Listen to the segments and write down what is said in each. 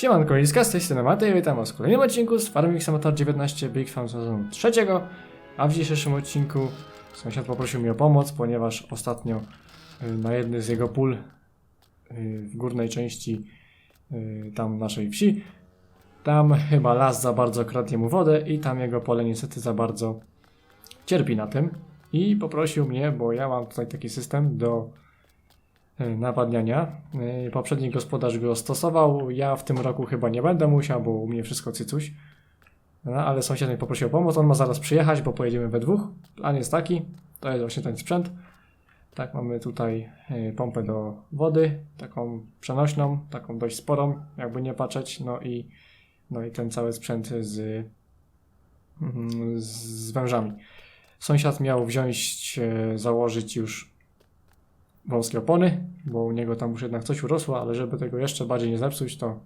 Siemanko, Liska, z tej strony Matej, witam was w kolejnym odcinku z Farming Simulator 19 Big Farm sezonu trzeciego, a w dzisiejszym odcinku sąsiad poprosił mnie o pomoc, ponieważ ostatnio y, na jednej z jego pól y, w górnej części y, tam naszej wsi, tam chyba las za bardzo kradnie mu wodę i tam jego pole niestety za bardzo cierpi na tym i poprosił mnie, bo ja mam tutaj taki system do nawadniania. Y, Poprzedni gospodarz go stosował. Ja w tym roku chyba nie będę musiał, bo u mnie wszystko cycuś. No, ale sąsiad mnie poprosił o pomoc. On ma zaraz przyjechać, bo pojedziemy we dwóch. Plan jest taki. To jest właśnie ten sprzęt. Tak, mamy tutaj y, pompę do wody, taką przenośną, taką dość sporą, jakby nie patrzeć. No i, no i ten cały sprzęt z, mm, z wężami. Sąsiad miał wziąć, założyć już wąskie opony, bo u niego tam już jednak coś urosło, ale żeby tego jeszcze bardziej nie zepsuć, to,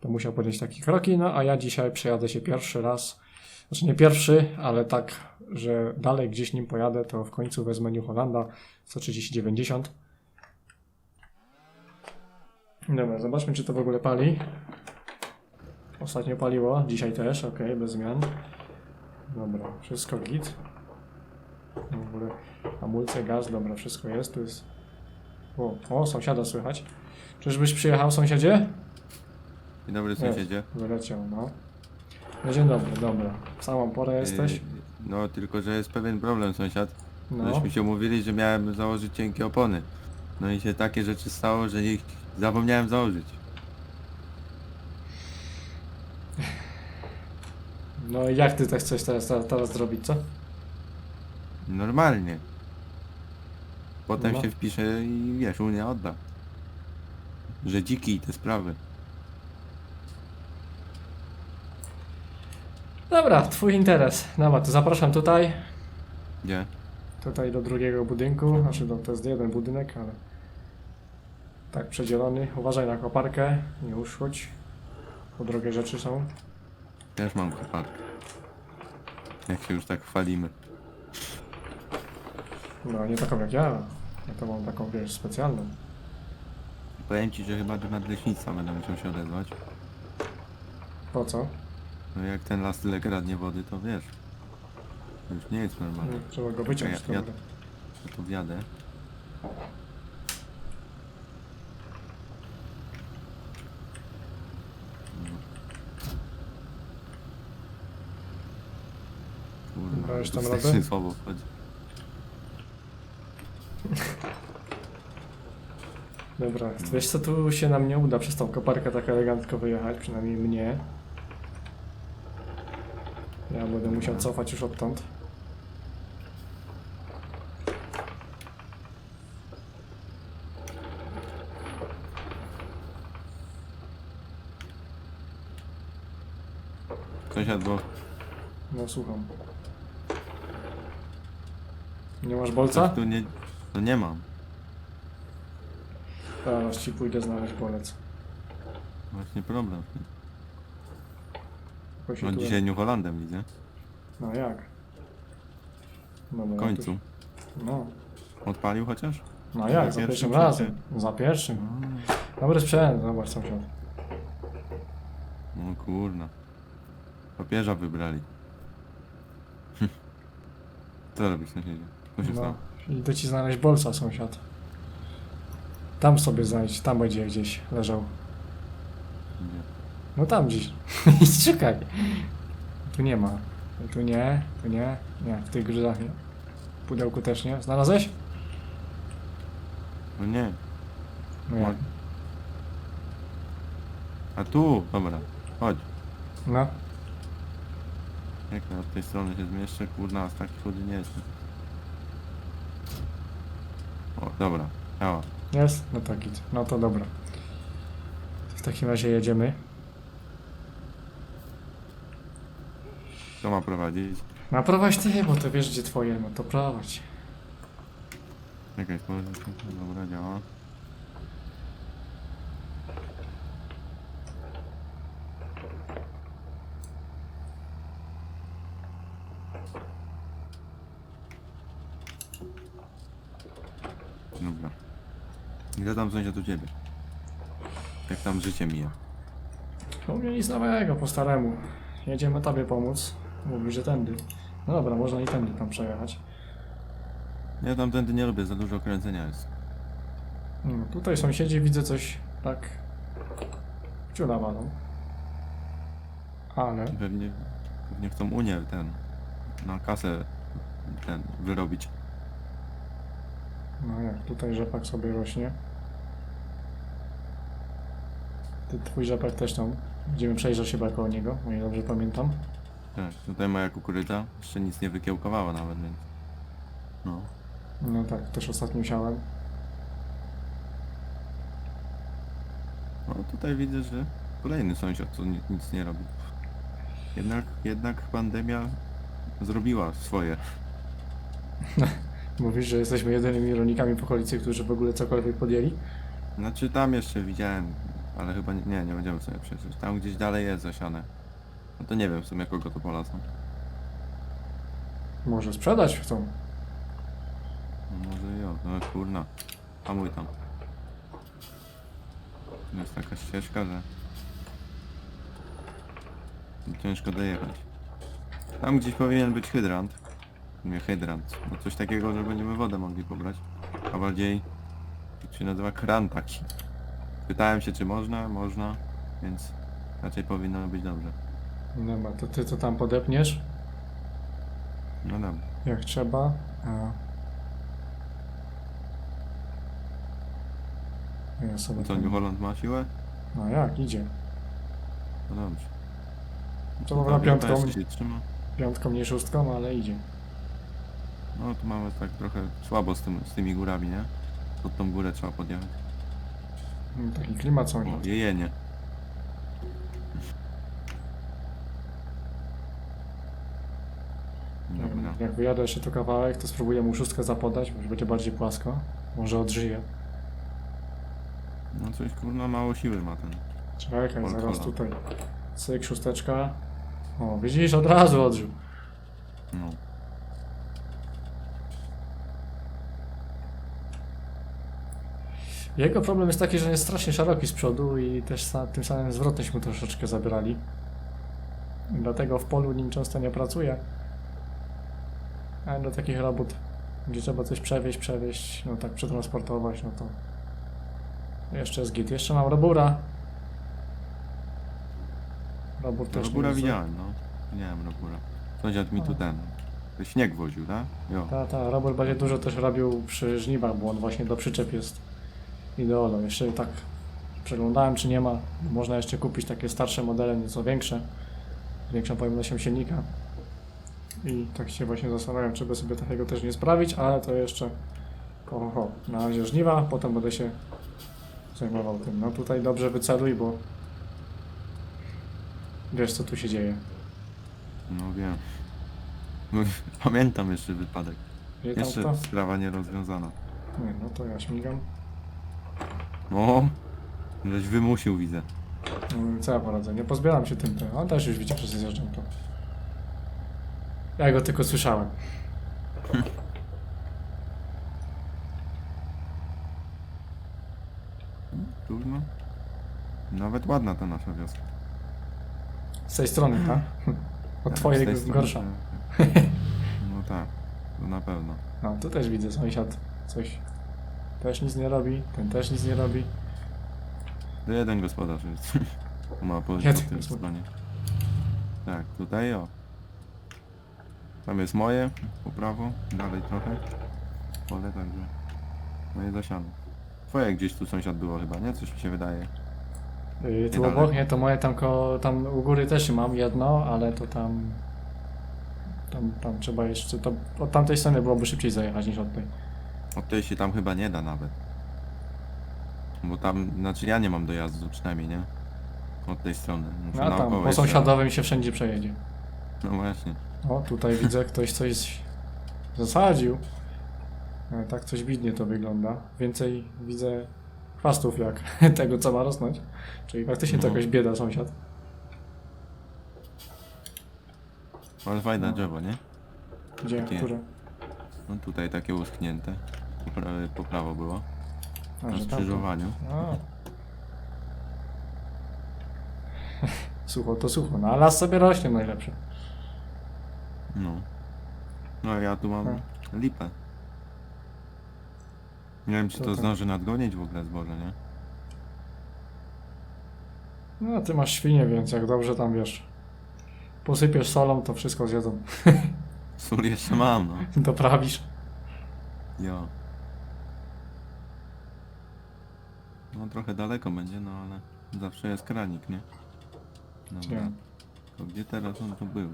to musiał podjąć takie kroki. No a ja dzisiaj przejadę się pierwszy raz, znaczy nie pierwszy, ale tak, że dalej gdzieś nim pojadę, to w końcu wezmę New Hollanda 13090. Dobra, zobaczmy czy to w ogóle pali. Ostatnio paliło, dzisiaj też, ok, bez zmian. Dobra, wszystko git. W ogóle hamulce, gaz, dobra, wszystko jest. Tu jest. O, o sąsiada słychać. Czyżbyś przyjechał, sąsiedzie? Dzień dobry sąsiedzie. Wyleciał, no. No dzień dobry, dobra. W samą porę jesteś? Yy, No tylko, że jest pewien problem sąsiad. No. Żeśmy się umówili, że miałem założyć cienkie opony. No i się takie rzeczy stało, że ich zapomniałem założyć. No i jak ty tak chcesz teraz, teraz, teraz zrobić, co? Normalnie. Potem No. się wpisze i wiesz, Unia odda. Że dziki i te sprawy. Dobra, twój interes. Dobra, to zapraszam tutaj. Gdzie? Tutaj do drugiego budynku. Znaczy, no, to jest jeden budynek, ale tak przedzielony. Uważaj na koparkę, nie uszkodź. Bo drogie rzeczy są. Też mam koparkę. Jak się już tak chwalimy. No, nie taką jak ja. Ja to mam taką, wiesz, specjalną. Powiem ci, że chyba do nadleśnictwa będę musiał się odezwać. Po co? No jak ten las tyle kradnie wody, to wiesz. To już nie jest normalne. Trzeba go wyciąć. Ja- Ja, ja- Ja tu wjadę. Kurwa, tu tam strasznie radę? słabo wchodzi. Dobra, wiesz co, tu się nam nie uda przez tą koparkę tak elegancko wyjechać, przynajmniej mnie. Ja będę musiał cofać już odtąd. Sąsiad, bo No słucham. Nie masz bolca? tu nie... No nie mam. Zaraz ci pójdę znaleźć bolec. Właśnie problem. No dzisiaj New Hollandem widzę. No jak? No, W końcu. No. Odpalił chociaż? No jak, Za za pierwszym pierwszym razem. Za pierwszym. Dobry sprzęt, zobacz sąsiad. No kurna. Papieża wybrali. Co robisz sąsiedzie? Co się No. stało? Idę ci znaleźć bolca sąsiad. Tam sobie znajdź, tam będzie gdzieś leżał. Gdzie? No tam gdzieś. Czekaj. Tu nie ma. Tu nie, tu nie, nie, w tych grzydach nie. W pudełku też nie. Znalazłeś? No nie. No jak? A tu, dobra. Chodź. No. Jak ja od tej strony się zmieszczę? Kurna, z takich chudy nie jestem. O, dobra. Działa. Jest? No to git. No to dobra. W takim razie jedziemy. Kto ma prowadzić? No prowadź ty, bo to wiesz gdzie twoje, no to prowadź. Czekaj, spojrzę. Dobra, działa. Dobra. Ile tam sąsiad u ciebie? Jak tam życie mija? U mnie nic nowego, po staremu. Jedziemy tobie pomóc. Mówi, że tędy. No dobra, można i tędy tam przejechać. Ja tamtędy nie lubię, za dużo kręcenia jest. No, tutaj sąsiedzi widzę coś tak... Ciula walą. Ale... Pewnie, pewnie chcą Unię ten, na kasę ten, wyrobić. No jak, tutaj rzepak sobie rośnie. Ty, twój rzepak też tam. Będziemy przejrzeć chyba koło niego, o ile dobrze pamiętam. Tak, tutaj moja kukurydza jeszcze nic nie wykiełkowała nawet, więc... No. No tak, też ostatnio siałem. No tutaj widzę, że kolejny sąsiad co ni- nic nie robi. Jednak, jednak pandemia zrobiła swoje. Mówisz, że jesteśmy jedynymi rolnikami w okolicy, którzy w ogóle cokolwiek podjęli? Znaczy tam jeszcze widziałem, ale chyba nie, nie, nie będziemy sobie przejrzeć. Tam gdzieś dalej jest zasiane. No to nie wiem w sumie kogo to są. Może sprzedać chcą. Może jo, no kurna. Hamuj tam. Tu jest taka ścieżka, że... Ciężko dojechać. Tam gdzieś powinien być hydrant. Nie hydrant. No coś takiego, że będziemy wodę mogli pobrać. A bardziej... To się nazywa kran taki. Pytałem się czy można, można. Więc raczej powinno być dobrze. Dobra, to ty to tam podepniesz, No dobra. jak trzeba. A... Ja sobie Co, tam- New Holland ma siłę? No jak, idzie. No dobrze. To dobra piątką, jeszcze się trzyma. piątką nie szóstką, ale idzie. No tu mamy tak trochę słabo z, tym, z tymi górami, nie? Pod tą górę trzeba podjechać. Taki klimat O, sąsiad. jejenie. Dobra. Jak wyjadę jeszcze tu kawałek, to spróbuję mu szóstkę zapodać, może będzie bardziej płasko. Może odżyje. No coś kurna mało siły ma ten. Czekaj, Polkola. zaraz tutaj. Cyk, szósteczka. O, widzisz, od razu odżył. No. Jego problem jest taki, że jest strasznie szeroki z przodu i też tym samym zwrotność mu troszeczkę zabierali. Dlatego w polu nim często nie pracuje. A do takich robót, gdzie trzeba coś przewieźć, przewieźć, no tak przetransportować, no to jeszcze jest git. Jeszcze mam robura. Robór też Robura widziałem, no. Widziałem Robura. Sąsiad mi tu ten. Śnieg woził, tak? Jo. Ta, ta, Robert będzie dużo też robił przy żniwach, bo on właśnie do przyczep jest ideolo. Jeszcze tak przeglądałem, czy nie ma. Można jeszcze kupić takie starsze modele, nieco większe, z większą pojemnością silnika. I tak się właśnie zastanawiam, czy by sobie takiego też nie sprawić, ale to jeszcze ho, ho, na razie żniwa, potem będę się zajmował tym. No tutaj dobrze wyceluj, bo wiesz co tu się dzieje. No wiem. No, Pamiętam jeszcze wypadek. Wie tam Jeszcze kto? sprawa nierozwiązana. Nie, no to ja śmigam. No. Żeś wymusił, widzę. No, Co ja poradzę? Nie pozbieram się tym, tym. On też już widział, że zjeżdżam to. Ja go tylko słyszałem. Trudno. Nawet ładna ta nasza wioska. Z tej strony, tak? Od twojej z tej jest strony, gorsza. tak. No tak, to na pewno. No, tu też widzę sąsiad. Coś. Też nic nie robi, ten też nic nie robi. To jeden gospodarz jest. Ma po, po Jeden tej gospodarz. stronie. Tak, tutaj o. Tam jest moje, po prawo, dalej trochę. Pole, także moje zasiane. Twoje gdzieś tu sąsiad było chyba, nie? Coś mi się wydaje. Yy, tu obok, nie, to moje tam, ko, tam u góry też mam jedno, ale to tam... Tam, tam trzeba jeszcze, to od tamtej strony byłoby szybciej zajechać niż od tej. Od tej się tam chyba nie da nawet. Bo tam, znaczy ja nie mam dojazdu przynajmniej, nie? Od tej strony. Muszę No a tam naokoło po jeszcze. sąsiadowym się wszędzie przejedzie. No właśnie. O, tutaj widzę, ktoś coś zasadził. E, Tak coś widnie to wygląda. Więcej widzę chwastów jak tego, co ma rosnąć. Czyli faktycznie to No. jakaś bieda sąsiad. Ale fajne No. drzewo, nie? Gdzie, Takie. które? No tutaj takie uschnięte. Po, pra po prawo było. A, Na że tamto. skrzyżowaniu. A. Sucho to sucho, no a las sobie rośnie najlepsze. No. No a ja tu mam Hmm. lipę. Nie wiem czy To to tak. zdąży nadgonić w ogóle zboże, nie? No ty masz świnie, więc jak dobrze tam wiesz. Posypiesz solą, to wszystko zjedzą. Sól jeszcze mam, no. Doprawisz. Jo. No trochę daleko będzie, no ale zawsze jest kranik, nie? Dobra. To gdzie teraz on tu był?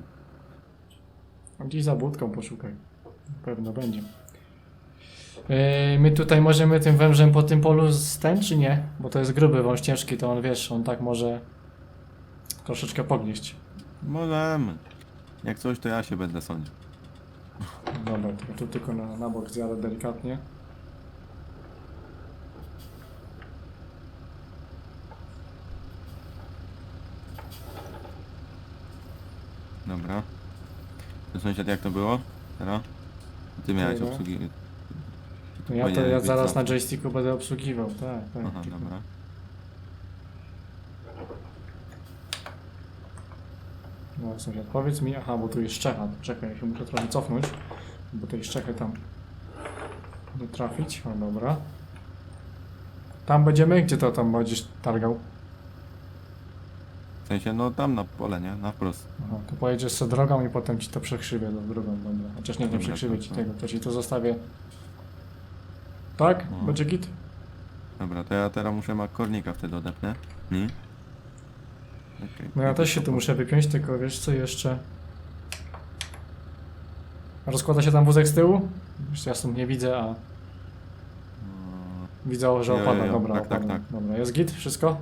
Gdzieś za budką poszukaj. Na pewno będzie. Yy, my tutaj możemy tym wężem po tym polu z ten, czy nie? Bo to jest gruby wąż ciężki, to on wiesz, on tak może troszeczkę pognieść. Możemy. Jak coś to ja się będę sądził. Dobra, to tu tylko na, na bok zjadę delikatnie. Dobra. To sąsiad jak to było? Teraz? Ty miałeś Dobra. obsługi... No ja to ja zaraz za- na joysticku będę obsługiwał, tak, tak. Aha, tylko- dobra. No sąsiad, powiedz mi, aha, bo tu jest Czecha, czekaj, ja się muszę trochę cofnąć, bo tej Czechy tam nie trafić, o dobra. Tam będziemy? Gdzie to tam będziesz targał? Sensie, no tam na pole, nie? Na wprost. Aha, to pojedziesz sobie drogą i potem ci to przekrzywię do drugą, dobra. Chociaż nie, nie Dobra, przekrzywię to- ci tego, to ci to zostawię. Tak? No. Będzie git? Dobra, to ja teraz muszę makornika wtedy odepnę. Nie? Okej. No ja też się tu muszę wypiąć, tylko wiesz co jeszcze? Rozkłada się tam wózek z tyłu? Jeszcze ja stąd nie widzę, a No, widzę, że opada. Dobra, tak, tak, opada. tak. Dobra, jest git? Wszystko?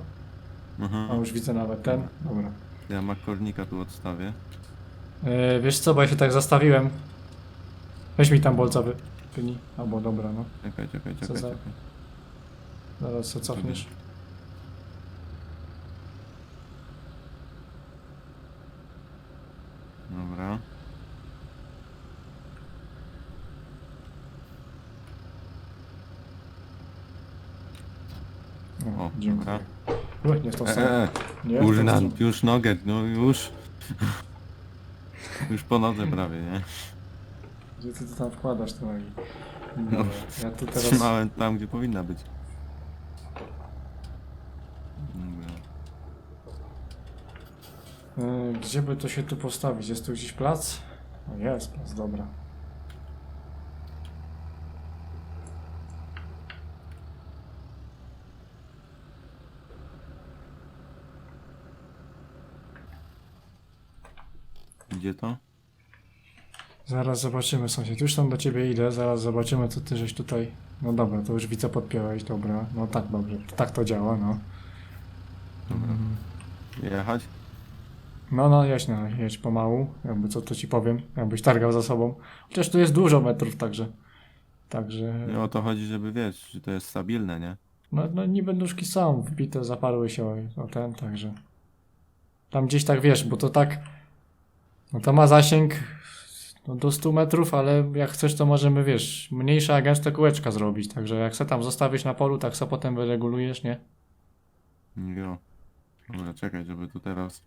Mhm. A już widzę nawet ten. Dobra. Ja makornika tu odstawię. Yy, wiesz co, bo ja się tak zastawiłem. Weź mi tam bolcowy. Pyni. Albo dobra, no. Czekaj, czekaj, Co czekaj, za- czekaj. Zaraz się cofniesz. Dobra. O, O, dziękuję. dobra. Uch, nie w tą E, stronę. e, Nie, już, w tą na, stronę. już nogę, no już. już po nodze prawie, nie? Gdzie ty to tam wkładasz te nogi? No. Ja tu teraz... Trzymałem tam, gdzie powinna być. Dobra. Yy, Gdzie by to się tu postawić? Jest tu gdzieś plac? O, jest plac, dobra. Gdzie to? Zaraz zobaczymy sąsiad. Już tam do ciebie idę, zaraz zobaczymy co ty żeś tutaj... No dobra, to już widzę podpiąłeś, dobra. No tak dobrze, tak to działa, no. Mhm. Jechać? No, no, no, jedź pomału, jakby co to ci powiem, jakbyś targał za sobą. Chociaż tu jest dużo metrów, także... Także... Nie o to chodzi, żeby wiesz, że to jest stabilne, nie? No, no niby nóżki są wbite, zaparły się o, o ten, także... Tam gdzieś tak, wiesz, bo to tak... No to ma zasięg no, do 100 metrów, ale jak chcesz, to możemy, wiesz, mniejsze, a gęste kółeczka zrobić, także jak se tam zostawisz na polu, tak se potem wyregulujesz, nie? Jo. Dobra, czekaj, żeby tu teraz...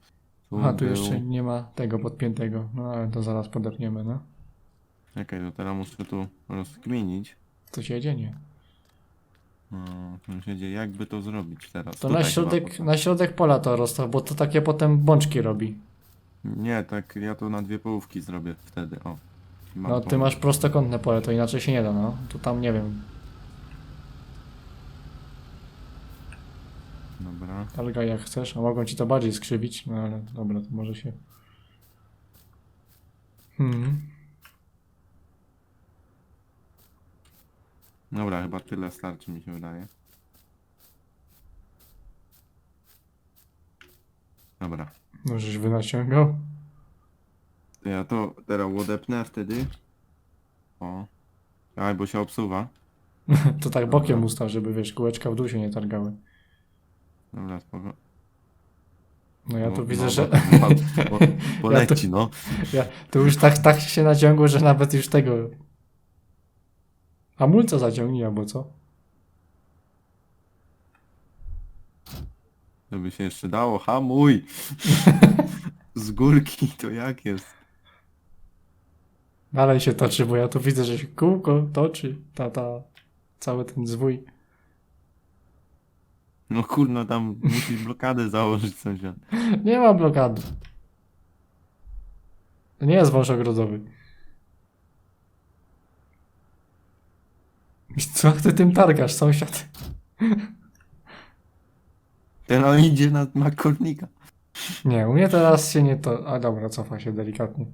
Tu Aha, tu był... jeszcze nie ma tego podpiętego, no ale to zaraz podepniemy, no. Czekaj, to teraz muszę tu rozkminić. Co się dzieje? No, się dzieje, jakby to zrobić teraz. To Tutaj na chyba środek, na środek pola to rozstaw, bo to takie potem bączki robi. Nie, tak ja to na dwie połówki zrobię wtedy, o. Mam No ty masz prostokątne pole, to inaczej się nie da, no. To tam nie wiem, Dobra. targaj jak chcesz, a mogą ci to bardziej skrzywić, no ale dobra, to może się... Hmm. Dobra, chyba tyle starczy mi się wydaje. Dobra. Możeś wynaciągał. To ja to teraz odepnę wtedy. O. Aj, bo się obsuwa. To tak bokiem ustaw, żeby wiesz, kółeczka w dół się nie targały. Dobra, spoko. No ja No, tu widzę, no, że... no, po, poleci, no. Ja tu już tak, tak się naciągło, że nawet już tego... Hamulca zaciągnij, albo co? Żeby się jeszcze dało, hamuj! Z górki to jak jest? Dalej się toczy, bo ja tu widzę, że się kółko toczy. Ta, ta, cały ten zwój. No kurno, tam musisz blokadę założyć sąsiad. Nie ma blokady. To nie jest wąż ogrodowy. Co ty tym targasz, sąsiad? Ten on idzie na, na kornika. Nie, u mnie teraz się nie to... A dobra, cofa się delikatnie.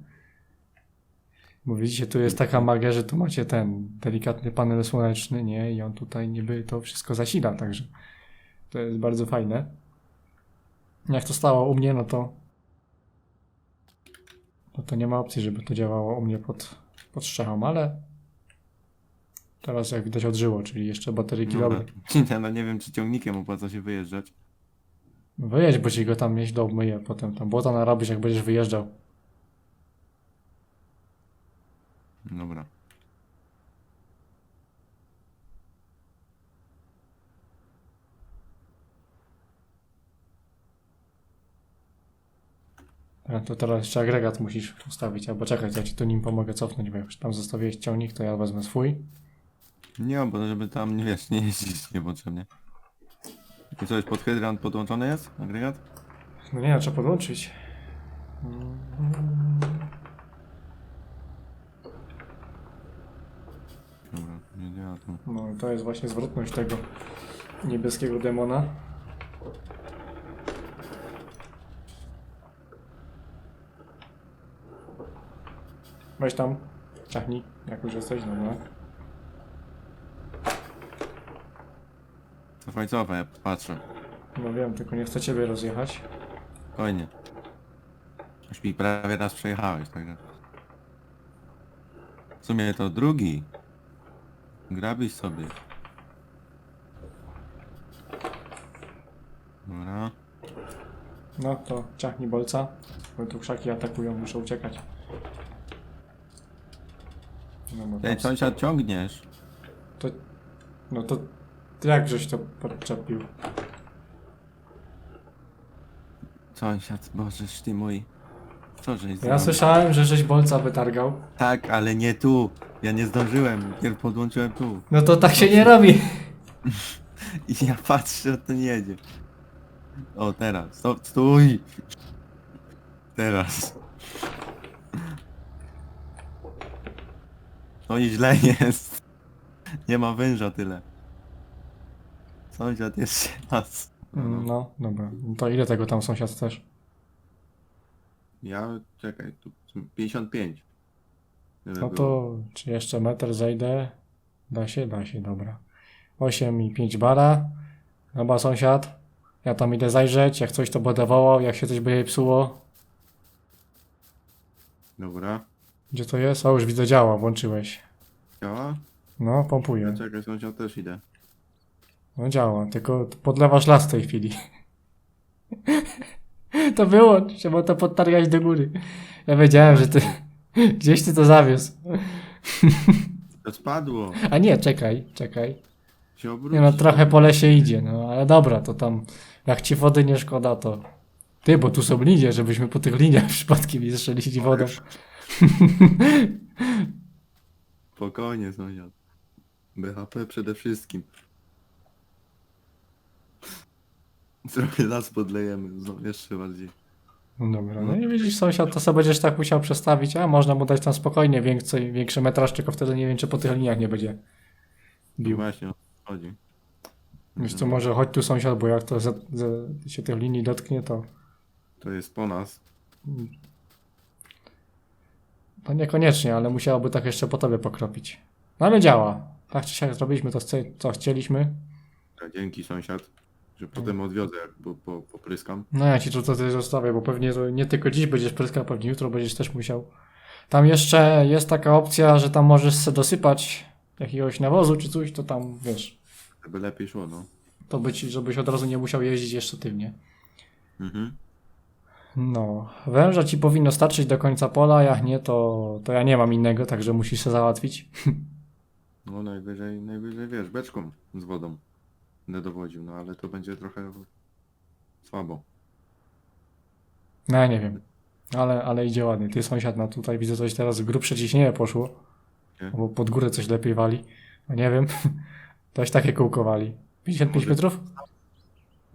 Bo widzicie, tu jest taka magia, że tu macie ten delikatny panel słoneczny, nie? I on tutaj niby to wszystko zasila, także to jest bardzo fajne. Jak to stało u mnie, no to no to nie ma opcji, żeby to działało u mnie pod, pod strzechą, ale teraz jak widać odżyło, czyli jeszcze bateryki Dobra. dobre. No nie wiem, czy ciągnikiem opłaca się wyjeżdżać. Wyjedź, bo ci go tam mieć do obmyje potem. Tam błota narobisz, jak będziesz wyjeżdżał. Dobra. A to teraz jeszcze agregat musisz ustawić, albo czekać, ja ci tu nim pomogę cofnąć, bo jak już tam zostawiłeś ciągnik, to ja wezmę swój. Nie, bo żeby tam, nie wiesz, nie jeździć niepotrzebnie. I co, jest pod hydrant podłączony jest? Agregat? No nie, trzeba podłączyć. Dobra, nie działa to. No i to jest właśnie zwrotność tego niebieskiego demona. Weź tam, ciachnij, jak już jesteś, dobra. Cofaj, cofaj, ja patrzę. No wiem, tylko nie chcę ciebie rozjechać. Spokojnie. Już mi prawie raz przejechałeś, także... W sumie to drugi. Grabisz sobie. Dobra. No to ciachnij bolca, bo tu krzaki atakują, muszę uciekać. No, Ej, tam- sąsiad ciągniesz. to, no to jak żeś to podczepił? Sąsiad, bożeż ty mój. Co żeś Ja zrobił? słyszałem, że żeś bolca wytargał. Tak, ale nie tu. Ja nie zdążyłem. Pierw podłączyłem tu. No to tak się nie robi. I ja patrzę, to nie jedzie. O, teraz. Stop, stój! Teraz. No i źle jest. Nie ma węża tyle. Sąsiad jeszcze raz. No, dobra. No To ile tego tam sąsiad też? Ja, czekaj, tu 55. Tyle No było. to czy jeszcze metr zejdę? Da się? Da się, dobra. 8 i 5 bara. Dobra, sąsiad. Ja tam idę zajrzeć, jak coś to będę wołał, jak się coś będzie psuło. Dobra. Gdzie to jest? O, już widzę działa, włączyłeś. Działa? No, Ja pompuję. czekaj, sąsiad też idę. No działa, tylko podlewasz las w tej chwili. To wyłącz się, bo to podtargać do góry. Ja wiedziałem, że ty... Gdzieś ty to zawiózł. To spadło. A nie, czekaj, czekaj. Nie no, trochę po lesie idzie, no ale dobra, to tam jak ci wody nie szkoda, to... Ty, bo tu są linie, żebyśmy po tych liniach przypadkiem nie zeszli wodą. Spokojnie, sąsiad. BHP przede wszystkim. Trochę las podlejemy, no, jeszcze bardziej. No dobra, no i widzisz sąsiad, to sobie będziesz tak musiał przestawić, a można mu dać tam spokojnie większy, większy metraż, tylko wtedy nie wiem, czy po tych liniach nie będzie No bił. właśnie, o co chodzi. Wiesz co, może chodź tu sąsiad, bo jak to za, za, się tych linii dotknie, to, To jest po nas. to niekoniecznie, ale musiałoby tak jeszcze po tobie pokropić. No ale działa. Tak czy siak zrobiliśmy to, co chcieliśmy. Tak, dzięki sąsiad, że potem odwiozę, jak po, po, popryskam. No ja ci to tutaj zostawię, bo pewnie nie tylko dziś będziesz pryskał, pewnie jutro będziesz też musiał. Tam jeszcze jest taka opcja, że tam możesz sobie dosypać jakiegoś nawozu czy coś, to tam wiesz, Żeby lepiej szło, no. to być, żebyś od razu nie musiał jeździć jeszcze tylnie. Mhm. No, węża ci powinno starczyć do końca pola, jak nie, to, to ja nie mam innego, także musisz się załatwić. No najwyżej, najwyżej wiesz, beczką z wodą będę dowodził, no ale to będzie trochę Słabo. No ja nie wiem. Ale, ale idzie ładnie. Ty sąsiad, no tutaj widzę coś teraz grubsze ciśnienie poszło. Nie. Bo pod górę coś lepiej wali. No nie wiem. Coś takie kółko wali. 55 Może- metrów?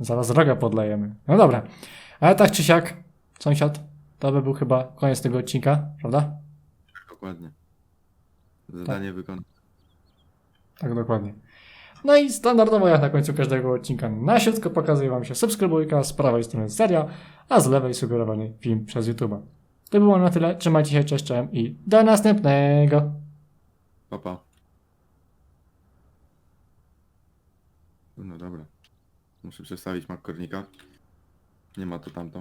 Zaraz droga podlejemy. No dobra. Ale tak czy siak, sąsiad, to by był chyba koniec tego odcinka, prawda? Dokładnie. Zadanie wykonane. Tak, dokładnie. No i standardowo jak na końcu każdego odcinka na środku pokazuje Wam się subskrybujka, z prawej strony seria, a z lewej sugerowany film przez YouTube'a. To było na tyle, trzymajcie się, cześć, cześć i do następnego! Pa, pa. No dobra. Muszę przestawić makornika. Nie ma to tamto.